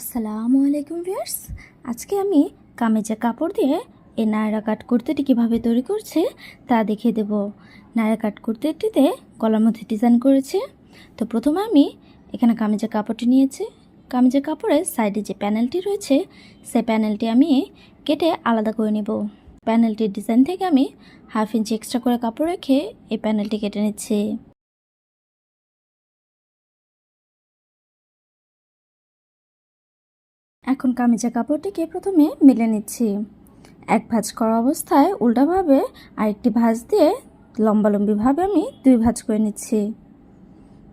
আসসালামু আলাইকুম ভিউয়ার্স। আজকে আমি কামেজা কাপড় দিয়ে এই নায়রা কাট কুর্তিটি কীভাবে তৈরি করছে তা দেখিয়ে দেব। নায়রা কাট কুর্তিটিতে গলার মধ্যে ডিজাইন করেছে। তো প্রথমে আমি এখানে কামেজা কাপড়টি নিয়েছি। কামেজা কাপড়ের সাইডে যে প্যানেলটি রয়েছে, সেই প্যানেলটি আমি কেটে আলাদা করে নেব। প্যানেলটির ডিজাইন থেকে আমি হাফ ইঞ্চি এক্সট্রা করে কাপড় রেখে এই প্যানেলটি কেটে নিচ্ছি। এখন কামিজা কাপড়টিকে প্রথমে মেলে নিচ্ছি। এক ভাঁজ করা অবস্থায় উল্টাভাবে আরেকটি ভাঁজ দিয়ে লম্বালম্বিভাবে আমি দুই ভাঁজ করে নিচ্ছি।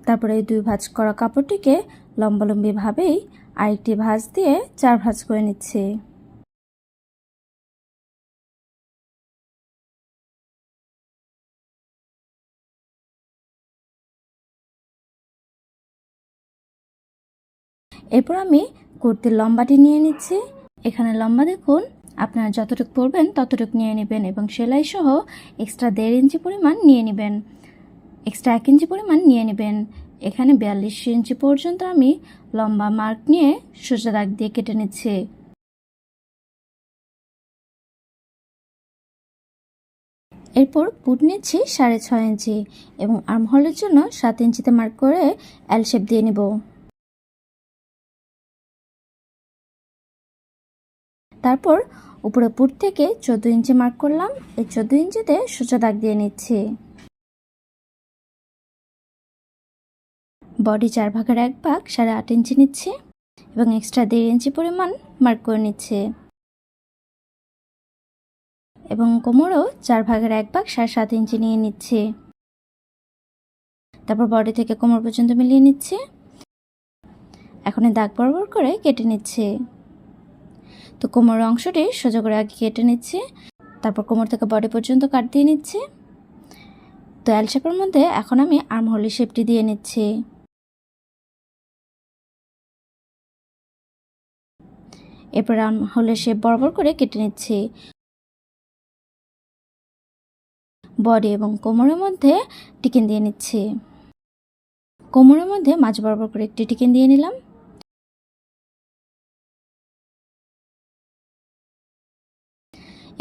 তারপরে এই দুই ভাঁজ করা কাপড়টিকে লম্বালম্বিভাবেই আরেকটি ভাঁজ দিয়ে চার ভাঁজ করে নিচ্ছি। এরপর আমি কুর্তির লম্বাটি নিয়ে নিচ্ছি। এখানে লম্বা দেখুন, আপনারা যতটুকু পরবেন ততটুকু নিয়ে নেবেন এবং সেলাই সহ এক্সট্রা দেড় ইঞ্চি পরিমাণ নিয়ে নেবেন। এক্সট্রা এক ইঞ্চি পরিমাণ নিয়ে নেবেন। এখানে বিয়াল্লিশ ইঞ্চি পর্যন্ত আমি লম্বা মার্ক নিয়ে সোজা দাগ দিয়ে কেটে নিচ্ছি। এরপর পুট নিচ্ছি সাড়ে ছয় ইঞ্চি এবং আর্মহলের জন্য সাত ইঞ্চিতে মার্ক করে এল শেপ দিয়ে নেব। তারপর উপরে পুট থেকে চোদ্দ ইঞ্চি মার্ক করলাম। এই চোদ্দ ইঞ্চিতে সোজা দাগ দিয়ে নিচ্ছি। বডি চার ভাগের এক ভাগ সাড়ে আট ইঞ্চি নিচ্ছে এবং এক্সট্রা দেড় ইঞ্চি পরিমাণ মার্ক করে নিচ্ছে। এবং কোমরও চার ভাগের এক ভাগ সাড়ে সাত ইঞ্চি নিয়ে নিচ্ছে। তারপর বডি থেকে কোমর পর্যন্ত মিলিয়ে নিচ্ছে। এখন দাগ বরাবর করে কেটে নিচ্ছে। তো কোমর অংশটি সোজা করে আগে কেটে নিচ্ছে, তারপর কোমর থেকে বডি পর্যন্ত কাট দিয়ে নিচ্ছে। তো এল শেপের মধ্যে এখন আমি আর্ম হোলি শেপটি দিয়ে নিচ্ছি। এরপর আর্ম হোলের শেপ বরাবর করে কেটে নিচ্ছি। বডি এবং কোমরের মধ্যে টিকেন দিয়ে নিচ্ছি। কোমরের মধ্যে মাছ বরাবর করে একটি টিকেন দিয়ে নিলাম।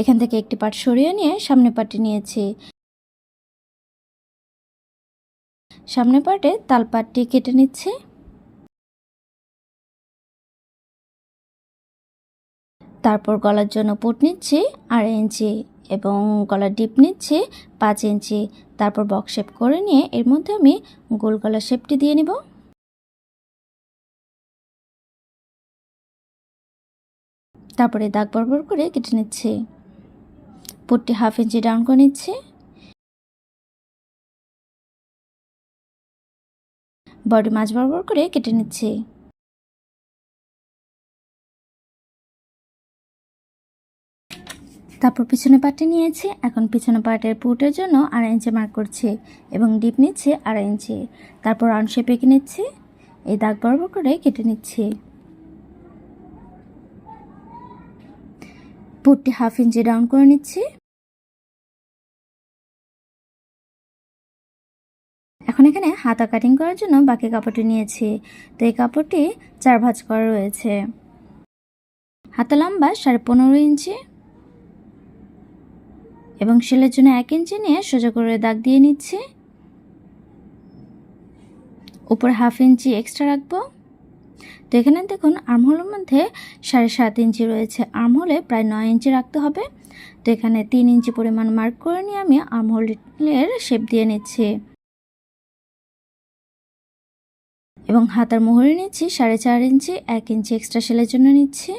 এখান থেকে একটি পাট সরিয়ে নিয়ে সামনে পাটটি নিয়েছি। সামনে পাটে তাল পাটটি কেটে নিচ্ছি। তারপর গলার জন্য পুট নিচ্ছি আড়াই ইঞ্চি এবং গলার ডিপ নিচ্ছি পাঁচ ইঞ্চি। তারপর বক্স শেপ করে নিয়ে এর মধ্যে আমি গোল গলার শেপটি দিয়ে নিব। তারপরে দাগ বরাবর করে কেটে নিচ্ছি। পুটটি হাফ ইঞ্চি ডাউন করে নিচ্ছি। বডি মাছ বরাবর করে কেটে নিচ্ছি। তারপর পিছনে পাটে নিয়েছি। এখন পিছনে পাটের পুটের জন্য আড়াই ইঞ্চি মার্ক করছি এবং ডিপ নিচ্ছি আড়াই ইঞ্চি। তারপর রাউন্ড শেপ নিচ্ছি। এই দাগ বরাবর করে কেটে নিচ্ছি। পুটটি হাফ ইঞ্চি ডাউন করে নিচ্ছি। এখন এখানে হাতা কাটিং করার জন্য বাকি কাপড়টি নিয়েছি। তো এই কাপড়টি চার ভাঁজ করা রয়েছে। হাতা লম্বা সাড়ে পনেরো ইঞ্চি এবং সেলের জন্য এক ইঞ্চি নিয়ে সোজা করে দাগ দিয়ে নিচ্ছি। উপরে হাফ ইঞ্চি এক্সট্রা রাখব। তো এখানে দেখুন, আর্মহোলের মধ্যে সাড়ে সাত ইঞ্চি রয়েছে। আর্মহোলে প্রায় নয় ইঞ্চি রাখতে হবে। তো এখানে তিন ইঞ্চি পরিমাণ মার্ক করে নিয়ে আমি আর্মহোলের শেপ দিয়ে নিচ্ছি। এবং হাতার মোহরে নিচ্ছি সাড়ে চার ইঞ্চি, এক ইঞ্চি এক্সট্রা সেলের জন্য নিচ্ছি।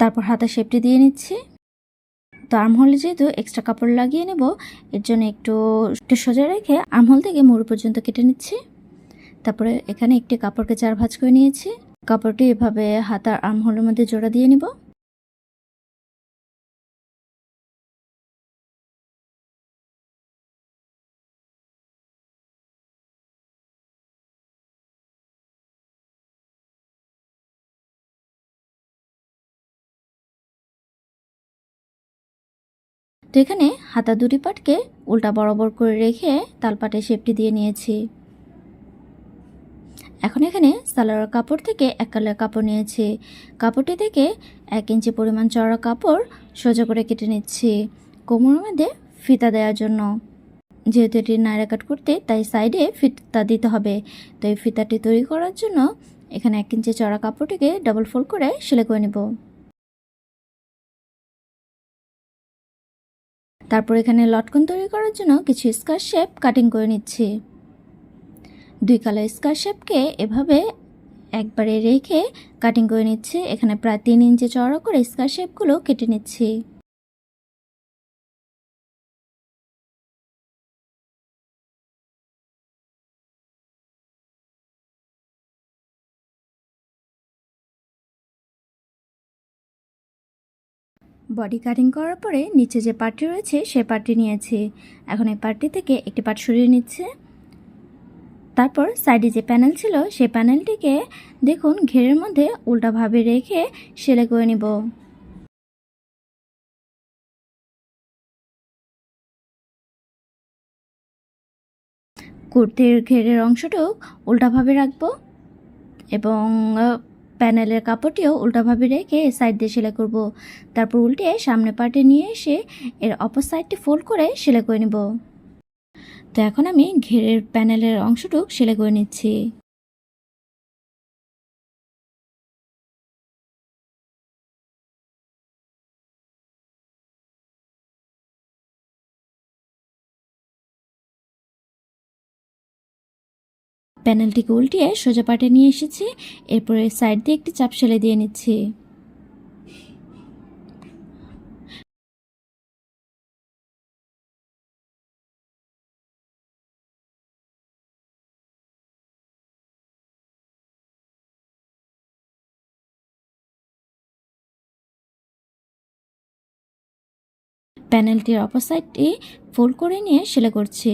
তারপর হাতার শেপটি দিয়ে নিচ্ছি। তো আর্মহোলে যেহেতু এক্সট্রা কাপড় লাগিয়ে নেব, এর জন্য একটু একটু সোজা রেখে আর্মহোল থেকে মুড় পর্যন্ত কেটে নিচ্ছি। তারপরে এখানে একটি কাপড়কে চার ভাঁজ করে নিয়েছি। কাপড়টি এভাবে হাতার আর্মহোলের মধ্যে জোড়া দিয়ে নিব। তো এখানে হাতা দুটি পাটকে উল্টা বরাবর করে রেখে তালপাটে শেপটি দিয়ে নিয়েছি। এখন এখানে সালোয়ার কাপড় থেকে এক কালার কাপড় নিয়েছি। কাপড়টি থেকে এক ইঞ্চি পরিমাণ চড়া কাপড় সোজা করে কেটে নিচ্ছি কোমরের মধ্যে ফিতা দেওয়ার জন্য। যেহেতু এটি নায়রা কাট করতে, তাই সাইডে ফিতা দিতে হবে। তো এই ফিতাটি তৈরি করার জন্য এখানে এক ইঞ্চি চড়া কাপড়টিকে ডাবল ফোল্ড করে সেলাই করে নেব। তারপর এখানে লটকন তৈরি করার জন্য কিছু স্কার শেপ কাটিং করে নিচ্ছি। দুই কালার স্কার শেপকে এভাবে একবারে রেখে কাটিং করে নিচ্ছি। এখানে প্রায় তিন ইঞ্চি চড়া করে স্কার শেপগুলো কেটে নিচ্ছি। বডি কাটিং করার পরে নিচে যে পার্টটি রয়েছে, সে পার্টটি নিয়েছি। এখন এই পার্টটি থেকে একটি পার্ট সরিয়ে নিচ্ছে। তারপর সাইডে যে প্যানেল ছিল, সেই প্যানেলটিকে দেখুন ঘেরের মধ্যে উল্টাভাবে রেখে সেলাই করে নিব। কুর্তির ঘেরের অংশটুক উল্টাভাবে রাখব এবং প্যানেলের কাপড়টিও উল্টাভাবে রেখে সাইড দিয়ে সেলাই করব। তারপর উল্টে সামনে পার্টে নিয়ে এসে এর অপর সাইডটি ফোল্ড করে সেলাই করে নেব। তো এখন আমি ঘেরের প্যানেলের অংশটুক সেলাই করে নিচ্ছি। প্যানেলটিকে উল্টিয়ে সোজা পাটে নিয়ে এসেছি, এরপরে সাইড দিয়ে একটি চাপ সেলাই দিয়ে নিচ্ছি। প্যানেলটির অপর সাইডটি ফোল্ড করে নিয়ে সেলাই করছি।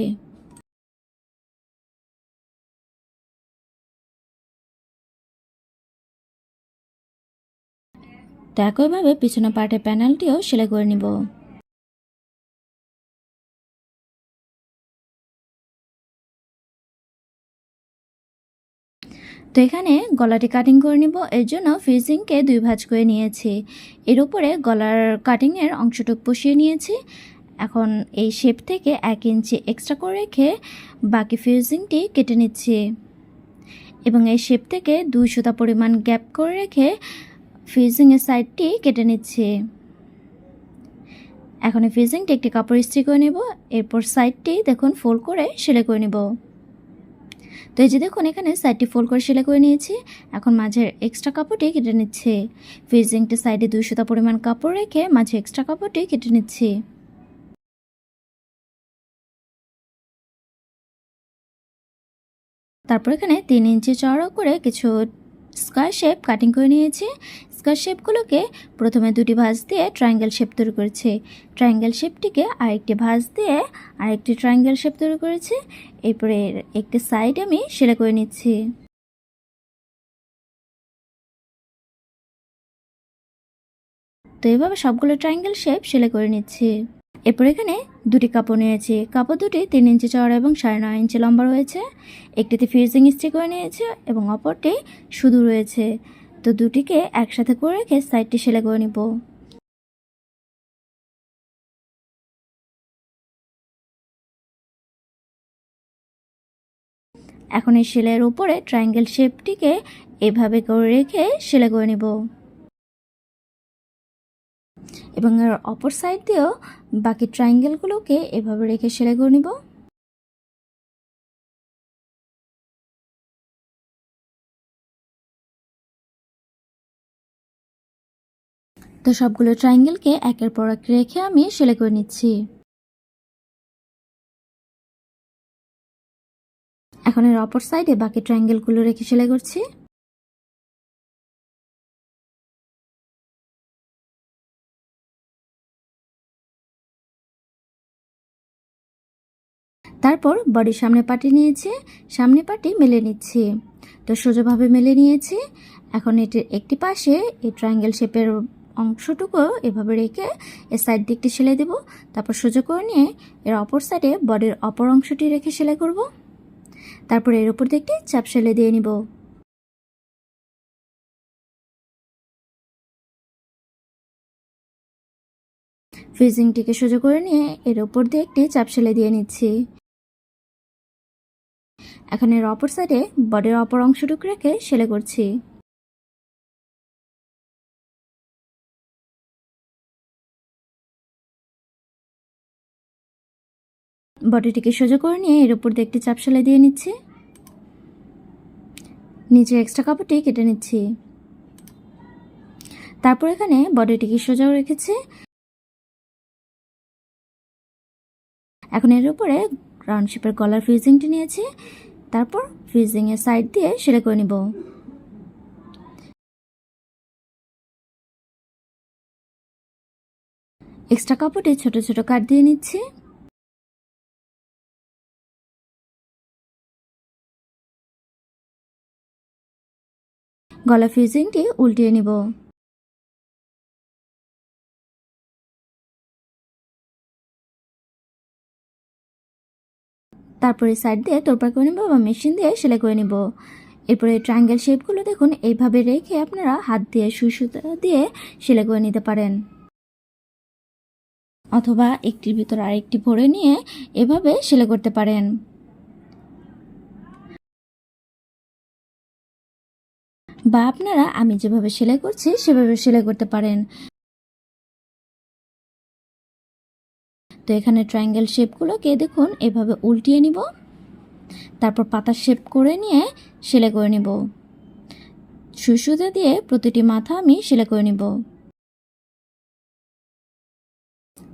তো একইভাবে পিছনে পার্টের প্যানেলটিও সেলাই করে নিব। তো এখানে গলাটি কাটিং করে নিব। এর জন্য ফিজিংকে দুই ভাঁজ করে নিয়েছি। এর উপরে গলার কাটিংয়ের অংশটুকু বসিয়ে নিয়েছি। এখন এই শেপ থেকে এক ইঞ্চি এক্সট্রা করে রেখে বাকি ফিউজিংটি কেটে নিচ্ছি। এবং এই শেপ থেকে দুই সুতা পরিমাণ গ্যাপ করে রেখে ফিজিংয়ের সাইডটি কেটে নিচ্ছি। এখন এই ফিজিংটি একটি কাপড় ইস্ত্রি করে নেব। এরপর সাইডটি দেখুন ফোল্ড করে সেলাই করে নেব। তো এই যে দেখুন, এখানে সাইডটি ফোল্ড করে সেলাই করে নিয়েছি। এখন মাঝের এক্সট্রা কাপড়টি কেটে নিচ্ছে। ফিজিংটি সাইডে দুই সুতা পরিমাণ কাপড় রেখে মাঝে এক্সট্রা কাপড়টি কেটে নিচ্ছি। তারপর এখানে তিন ইঞ্চি চড়া করে কিছু স্কোয়ার শেপ কাটিং করে নিয়েছি। স্কোয়ার শেপগুলোকে প্রথমে দুটি ভাঁজ দিয়ে ট্রায়াঙ্গেল শেপ তৈরি করেছি। ট্রায়াঙ্গেল শেপটিকে আরেকটি ভাঁজ দিয়ে আরেকটি ট্রায়াঙ্গেল শেপ তৈরি করেছি। এরপরে একটি সাইড আমি সেলাই করে নিচ্ছি। তো এভাবে সবগুলো ট্রায়াঙ্গেল শেপ সেলাই করে নিচ্ছি। এরপর এখানে দুটি কাপড় নিয়েছি। কাপড় দুটি তিন ইঞ্চি চওড়া এবং সাড়ে নয় ইঞ্চি লম্বা রয়েছে। একটিতে ফিউজিং স্টিক করে নিয়েছে এবং অপরটি শুধু রয়েছে। তো দুটিকে একসাথে করে রেখে সাইডটি সেলাই করে নিব। এখন এই সেলাইয়ের উপরে ট্রায়াঙ্গেল শেপটিকে এভাবে করে রেখে সেলাই করে নিব। এবং এর অপর সাইড দিয়েও বাকি ট্রায়াঙ্গেলগুলোকে এভাবে রেখে সেলাই করে নিব। তো সবগুলো ট্রায়াঙ্গেলকে একের পর এক রেখে আমি সেলাই করে নিচ্ছি। এখন এর অপর সাইডে বাকি ট্রায়াঙ্গেলগুলো রেখে সেলাই করছি। তারপর বডির সামনে পাটি নিয়েছি, সামনে পাটি মেলে নিচ্ছি। তো সোজাভাবে মেলে নিয়েছি। এখন এটির একটি পাশে এই ট্রায়াঙ্গেল শেপের অংশটুকু এভাবে রেখে এর সাইড দিকটি সেলাই দেব। তারপর সোজা করে নিয়ে এর অপর সাইডে বডির অপর অংশটি রেখে সেলাই করব। তারপর এর উপর দিকটি চাপ সেলাই দিয়ে নিব। ফিজিংটিকে সোজা করে নিয়ে এর উপর দিয়ে একটি চাপ সেলাই দিয়ে নিচ্ছি। এখন এর অপর সাইডে বডির অপর অংশটুকু রেখে সেলাই করছি। বডিটিকে সোজা করে নিয়ে এর উপর দিয়ে একটি চাপ সেলাই দিয়ে নিচ্ছি। নিচে এক্সট্রা কাপড়টি কেটে নিচ্ছি। তারপর এখানে বডিটিকে সোজাও রেখেছি। এখন এর উপরে রাউন্ড শেপের কলার ফ্রিজিংটি নিয়েছি। তারপর ফ্রিজিংয়ের সাইড দিয়ে সেলাই করে নিব। এক্সট্রা কাপড়ে ছোট ছোট কাট দিয়ে নিচ্ছি। গলা ফ্রিজিংটি উল্টিয়ে নিব। তারপরে সাইড দিয়ে তোরপা করে নেব বা মেশিন দিয়ে সেলাই করে নেব। এরপরে ট্রায়াঙ্গেল শেপগুলো দেখুন, এইভাবে রেখে আপনারা হাত দিয়ে সুই সুতা দিয়ে সেলাই করে নিতে পারেন। অথবা একটির ভিতর আরেকটি ভরে নিয়ে এভাবে সেলাই করতে পারেন। বা আপনারা আমি যেভাবে সেলাই করছি, সেভাবে সেলাই করতে পারেন। তো এখানে ট্রায়াঙ্গেল শেপগুলোকে দেখুন, এভাবে উল্টিয়ে নিব। তারপর পাতা শেপ করে নিয়ে সেলাই করে নিব। সুসুতা দিয়ে প্রতিটি মাথা আমি সেলাই করে নিব।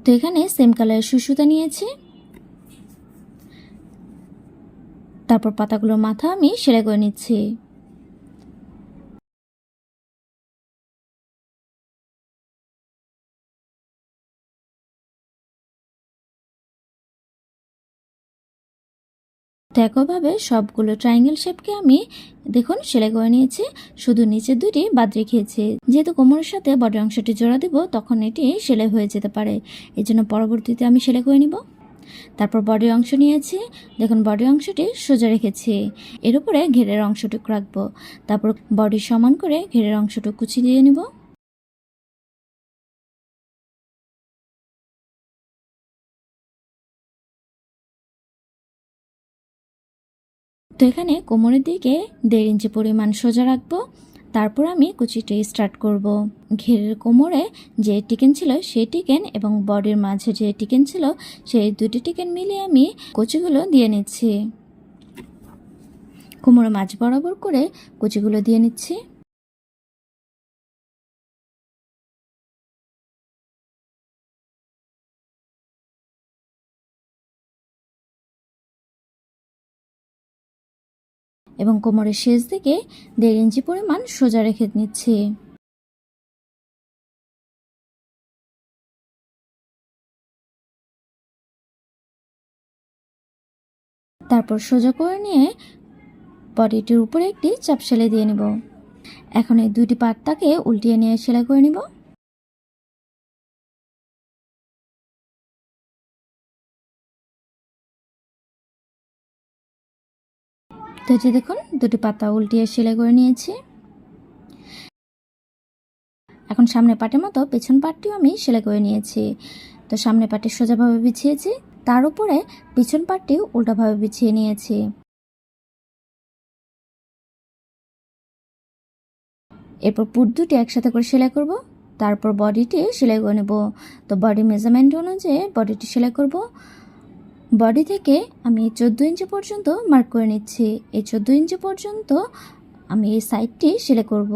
তো এখানে সেম কালারের সুসুতা নিয়েছি। তারপর পাতাগুলোর মাথা আমি সেলাই করে নিচ্ছি। একইভাবে সবগুলো ট্রায়াঙ্গেল শেপকে আমি, দেখুন, সেলাই করে নিয়েছি। শুধু নিচের দুটি বাদ রেখেছি। যেহেতু কোমরের সাথে বডি অংশটি জোড়া দেব, তখন এটি সেলাই হয়ে যেতে পারে। এই জন্য পরবর্তীতে আমি সেলাই করে নিব। তারপর বডি অংশ নিয়েছি। দেখুন বডি অংশটি সোজা রেখেছি। এর উপরে ঘেরের অংশটুকু রাখব। তারপর বডি সমান করে ঘেরের অংশটুকু কুচি দিয়ে নিব। তো এখানে কোমরের দিকে দেড় ইঞ্চি পরিমাণ সোজা রাখব। তারপর আমি কুচিটি স্টার্ট করব। ঘেরের কোমরে যে টিকেন ছিল সেই টিকেন এবং বডির মাঝে যে টিকেন ছিল সেই দুটি টিকেন মিলিয়ে আমি কুচিগুলো দিয়ে নিচ্ছি। কোমরে মাঝ বরাবর করে কুচিগুলো দিয়ে নিচ্ছি। এবং কোমরের শেষ দিকে দেড় ইঞ্চি পরিমাণ সোজা রেখে নিচ্ছি। তারপর সোজা করে নিয়ে বডিটির উপরে একটি চাপ সেলাই দিয়ে নেব। এখন এই দুটি পাটটাকে উল্টিয়ে নিয়ে সেলাই করে নিব। তো যে দেখুন, দুটি পাতা উল্টিয়ে সেলাই করে নিয়েছি। এখন সামনে পাটের মতো পেছন পাটটিও আমি সেলাই করে নিয়েছি। তো সামনে পাটটি সোজাভাবে বিছিয়েছি, তার উপরে পিছন পাটটিও উল্টাভাবে বিছিয়ে নিয়েছি। এরপর পুট দুটি একসাথে করে সেলাই করব, তারপর বডিটি সেলাই করে নেব। তো বডি মেজারমেন্ট অনুযায়ী বডিটি সেলাই করব বডি থেকে আমি চোদ্দ ইঞ্চি পর্যন্ত মার্ক করে নিচ্ছি। এই চোদ্দ ইঞ্চি পর্যন্ত আমি এই সাইডটি সেলাই করব।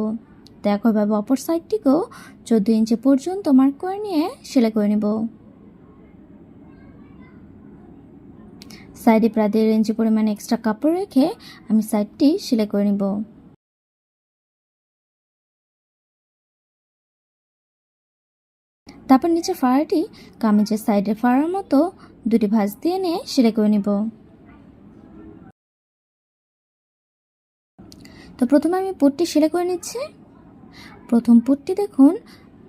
তো একইভাবে অপর সাইডটিকেও চোদ্দ ইঞ্চি পর্যন্ত মার্ক করে নিয়ে সেলাই করে নেব। সাইডে প্রায় দেড় ইঞ্চি পরিমাণ এক্সট্রা কাপড় রেখে আমি সাইডটি সেলাই করে নিব। তারপর নিচে ফাড়াটি কামিজের সাইডে ফাড়ার মতো দুটি ভাঁজ দিয়ে নিয়ে সেলাই করে নিব। তো প্রথমে আমি পুটটি সেলাই করে নিচ্ছি। প্রথম পুটটি দেখুন,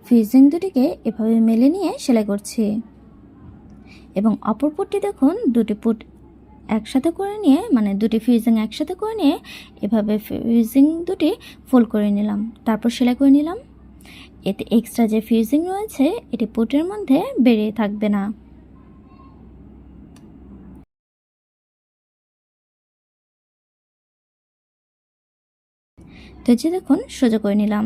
ফ্রিজিং দুটিকে এভাবে মেলে নিয়ে সেলাই করছি। এবং অপর পুটটি দেখুন, দুটি পুট একসাথে করে নিয়ে মানে দুটি ফ্রিজিং একসাথে করে নিয়ে এভাবে ফ্রিজিং দুটি ফোল্ড করে নিলাম। তারপর সেলাই করে নিলাম। এতে এক্সট্রা যে ফিউজিং রয়েছে, এটি পুটের মধ্যে বেরিয়ে থাকবে না। তো যে দেখুন, সোজা করে নিলাম।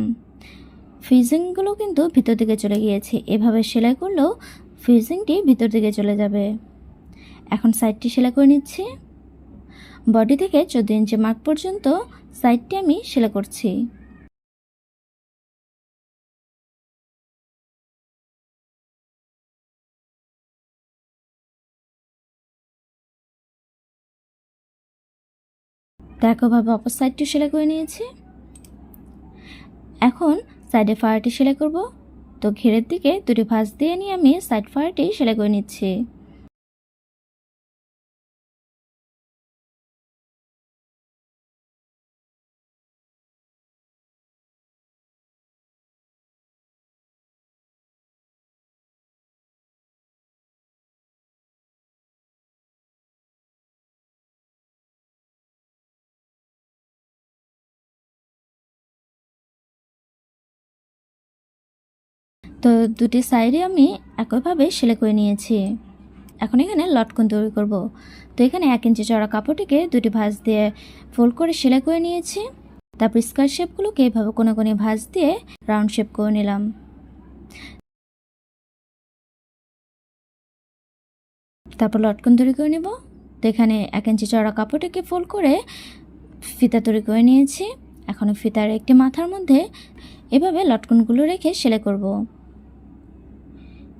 ফিউজিংগুলো কিন্তু ভিতর দিকে চলে গিয়েছে। এভাবে সেলাই করলেও ফিউজিংটি ভিতর দিকে চলে যাবে। এখন সাইডটি সেলাই করে নিচ্ছি। বডি থেকে চোদ্দ ইঞ্চি মার্ক পর্যন্ত সাইডটি আমি সেলাই করছি। তো একইভাবে অপর সাইডটি সেলাই করে নিয়েছি। এখন সাইডে ফায়ারটি সেলাই করব। তো ঘেরের দিকে দুটি ভাঁজ দিয়ে নিয়ে আমি সাইড ফায়ারটি সেলাই করে নিচ্ছি। তো দুটি সাইডে আমি একইভাবে সেলাই করে নিয়েছি। এখন এখানে লটকন তৈরি করব। তো এখানে এক ইঞ্চি চড়া কাপড়টিকে দুটি ভাঁজ দিয়ে ফোল্ড করে সেলাই করে নিয়েছি। তারপর স্কার শেপগুলোকে এভাবে কোনো কোনো ভাঁজ দিয়ে রাউন্ড শেপ করে নিলাম। তারপর লটকন তৈরি করে নেব। তো এখানে এক ইঞ্চি চড়া কাপড়টিকে ফোল্ড করে ফিতা তৈরি করে নিয়েছি। এখন ফিতার একটি মাথার মধ্যে এভাবে লটকনগুলো রেখে সেলাই করব।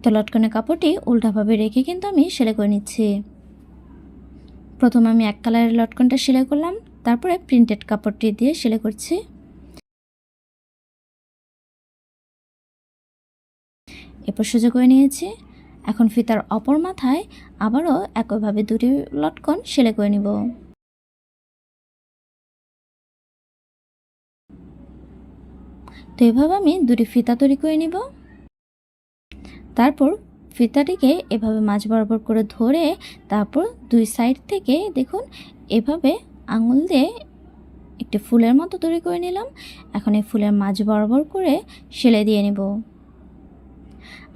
তো লটকনের কাপড়টি উল্টাভাবে রেখে কিন্তু আমি সেলাই করে নিচ্ছি। প্রথমে আমি এক কালারের লটকনটা সেলাই করলাম, তারপরে প্রিন্টেড কাপড়টি দিয়ে সেলাই করছি। এরপর সোজা করে নিয়েছি। এখন ফিতার অপর মাথায় আবারও একইভাবে দুটি লটকন সেলাই করে নিব। তো এভাবে আমি দুটি ফিতা তৈরি করে নিব। তারপর ফিতাটিকে এভাবে মাছ বরাবর করে ধরে তারপর দুই সাইড থেকে দেখুন, এভাবে আঙুল দিয়ে একটি ফুলের মতো তৈরি করে নিলাম। এখন এই ফুলের মাছ বরাবর করে সেলাই দিয়ে নেব।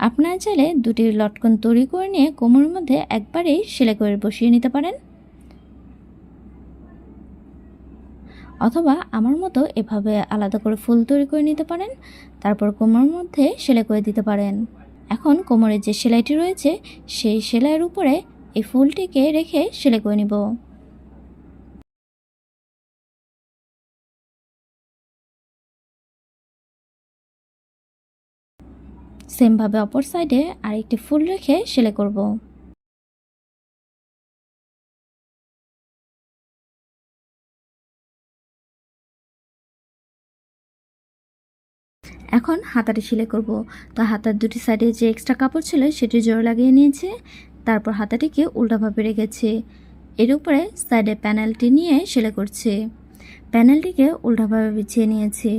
আপনারা চাইলে দুটি লটকন তৈরি করে নিয়ে কোমরের মধ্যে একবারেই সেলাই করে বসিয়ে নিতে পারেন। অথবা আমার মতো এভাবে আলাদা করে ফুল তৈরি করে নিতে পারেন। তারপর কোমরের মধ্যে সেলাই করে দিতে পারেন। এখন কোমরের যে সেলাইটি রয়েছে, সেই সেলাইয়ের উপরে এই ফুলটিকে রেখে সেলাই করে নিব। সেমভাবে অপর সাইডে আরেকটি ফুল রেখে সেলাই করব। এখন হাতাটি সেলাই করব। তো হাতার দুটি সাইডে যে এক্সট্রা কাপড় ছিল সেটি জোর লাগিয়ে নিয়েছে। তারপর হাতাটিকে উল্টাভাবে রেখেছে। এর উপরে সাইডে প্যানেলটি নিয়ে সেলাই করছে। প্যানেলটিকে উল্টাভাবে বিছিয়ে নিয়েছে।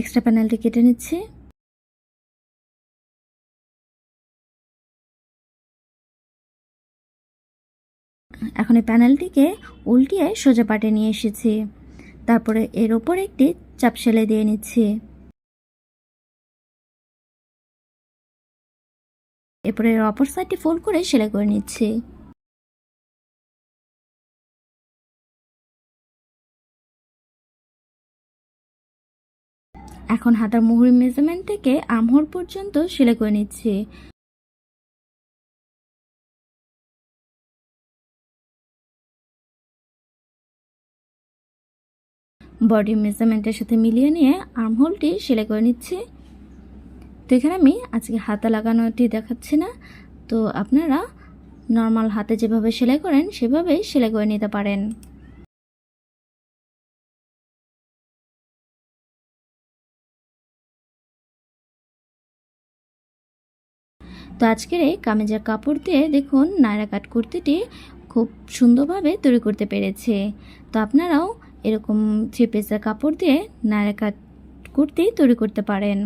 এক্সট্রা প্যানেলটি কেটে নিচ্ছি। এখন এই প্যানেলটিকে উল্টিয়ে সোজা পাটে নিয়ে এসেছি। তারপরে এর ওপর একটি চাপ সেলাই দিয়ে নিচ্ছি। এরপরে এর অপর সাইডটি ফোল্ড করে সেলাই করে নিচ্ছি। এখন হাতার মুহুরি মেজারমেন্ট থেকে আমহর পর্যন্ত সেলাই করে নিচ্ছি। বডি মেজারমেন্টের সাথে মিলিয়ে নিয়ে আর্মহোলটি সেলাই করে নিচ্ছি। তো এখানে আমি আজকে হাতা লাগানোটি দেখাচ্ছি না। তো আপনারা নর্মাল হাতে যেভাবে সেলাই করেন, সেভাবেই সেলাই করে নিতে পারেন। তো আজকের এই কামেজের কাপড় দিয়ে দেখুন নায়রা কাট কুর্তিটি খুব সুন্দরভাবে তৈরি করতে পেরেছে। তো আপনারাও এরকম থ্রি পিসের কাপড় দিয়ে নায়রা কাট কুর্তি তৈরি করতে পারেন।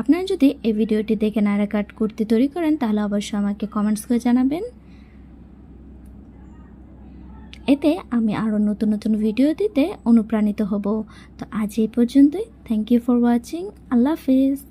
আপনারা যদি এই ভিডিওটি দেখে নায়রা কাট কুর্তি তৈরি করেন, তাহলে অবশ্যই আমাকে কমেন্টস করে জানাবেন। এতে আমি আরও নতুন নতুন ভিডিও দিতে অনুপ্রাণিত হব। তো আজ এই পর্যন্তই। থ্যাংক ইউ ফর ওয়াচিং আল্লাহ হাফিজ।